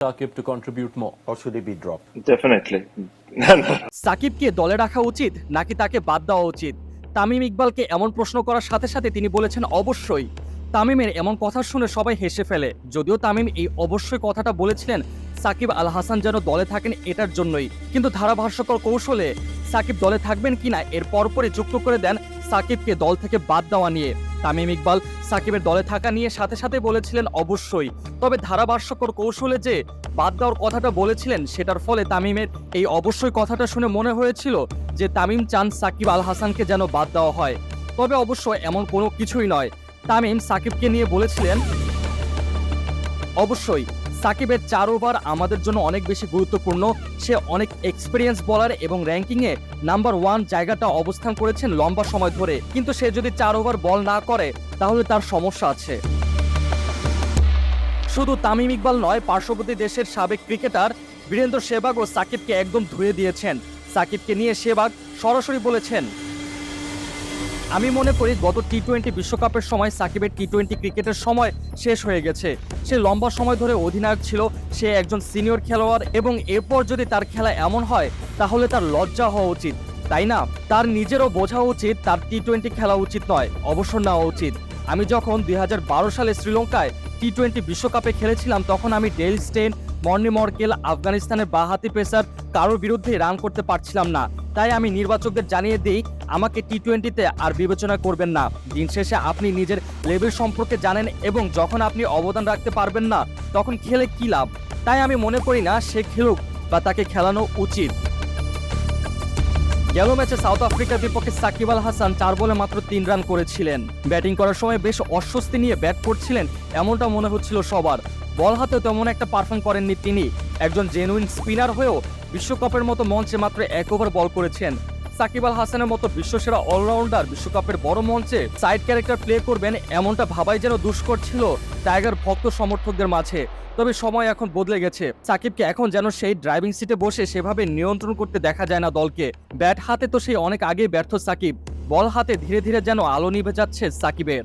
Shakib to contribute more? or should he be dropped? Definitely. সাকিবকে দলে রাখা উচিত নাকি তাকে বাদ দেওয়া উচিত তামিম ইকবালকে এমন প্রশ্ন করার সাথে সাথে তিনি বলেছেন অবশ্যই তামিমের এমন কথা শুনে সবাই হেসে ফেলে যদিও তামিম এই অবশ্যই কথাটা বলেছিলেন সাকিব আল হাসান যেন দলে থাকেন এটার জন্যই কিন্তু ধারাভাষ্যকর কৌশলে সাকিব দলে থাকবেন কিনা এর পরপরই যুক্ত করে দেন সাকিবকে দল থেকে বাদ দেওয়া নিয়ে। তামিম ইকবাল সাকিবের দলে থাকা নিয়ে সাথে সাথে বলেছিলেন অবশ্যই। তবে ধারাভাষ্যকর কৌশলে যে বাদ দেওয়ার কথাটা বলেছিলেন, সেটার ফলে তামিমের এই অবশ্যই কথাটা শুনে মনে হয়েছিল যে তামিম চান সাকিব আল হাসানকে যেন বাদ দেওয়া হয়। তবে অবশ্য এমন কোনো কিছুই নয়। তামিম সাকিবকে নিয়ে বলেছিলেন, অবশ্যই। সাকিবের চার ওভার আমাদের জন্য অনেক বেশি গুরুত্বপূর্ণ। সে অনেক এক্সপিরিয়েন্স বলার এবং র্যাঙ্কিংয়ে নাম্বার ওয়ান জায়গাটা অবস্থান করেছেন লম্বা সময় ধরে। কিন্তু সে যদি চার ওভার বল না করে, তাহলে তার সমস্যা আছে। শুধু তামিম ইকবাল নয়, পার্শ্ববর্তী দেশের সাবেক ক্রিকেটার বীরেন্দ্র সেবাগও সাকিবকে একদম ধুয়ে দিয়েছেন। সাকিবকে নিয়ে সেবাগ সরাসরি বলেছেন আমি মনে করি গত টি টোয়েন্টি বিশ্বকাপের সময় সাকিবের টি টোয়েন্টি ক্রিকেটের সময় শেষ হয়ে গেছে। সে লম্বা সময় ধরে অধিনায়ক ছিল, সে একজন সিনিয়র খেলোয়াড় এবং এরপর যদি তার খেলা এমন হয়, তাহলে তার লজ্জা হওয়া উচিত। তাই না? তার নিজেরও বোঝা উচিত, তার টি টোয়েন্টি খেলা উচিত নয়, অবসর নেওয়া উচিত। আমি যখন দুই হাজার বারো সালে শ্রীলঙ্কায় টি টোয়েন্টি বিশ্বকাপে খেলেছিলাম, তখন আমি ডেল স্টেন মর্নি মর্কেল, আফগানিস্তানের বাহাতি পেসার, কারোর বিরুদ্ধে রান করতে পারছিলাম না। তাই আমি নির্বাচকদের জানিয়ে দিই, আমাকে টি টোয়েন্টিতে আর বিবেচনা করবেন না। দিন শেষে আপনি নিজের লেভেল সম্পর্কে জানেন এবং যখন আপনি অবদান রাখতে পারবেন না, তখন খেলে কী লাভ? তাই আমি মনে করি না সে খেলুক বা তাকে খেলানো উচিত। গেল ম্যাচে সাউথ আফ্রিকার বিপক্ষে সাকিব আল হাসান চার বলে মাত্র তিন রান করেছিলেন। ব্যাটিং করার সময় বেশ অস্বস্তি নিয়ে ব্যাট করছিলেন, এমনটা মনে হচ্ছিল সবার। বল হাতে তেমন একটা পারফর্ম করেননি তিনি। একজন জেনুইন স্পিনার হয়েও বিশ্বকাপের মতো মঞ্চে মাত্র এক ওভার বল করেছেন। সাকিব আল হাসানের মতো বিশ্বসেরা অলরাউন্ডার বিশ্বকাপের বড় মঞ্চে সাইড ক্যারেক্টার প্লে করবেন এমনটা ভাবাই যেন দুষ্কর ছিল টাইগার ভক্ত সমর্থকদের মাঝে। তবে সময় এখন বদলে গেছে। সাকিবকে এখন যেন সেই ড্রাইভিং সিটে বসে সেভাবে নিয়ন্ত্রণ করতে দেখা যায় না দলকে। ব্যাট হাতে তো সেই অনেক আগেই ব্যর্থ সাকিব। বল হাতে ধীরে ধীরে যেন আলো নিভে যাচ্ছে সাকিবের।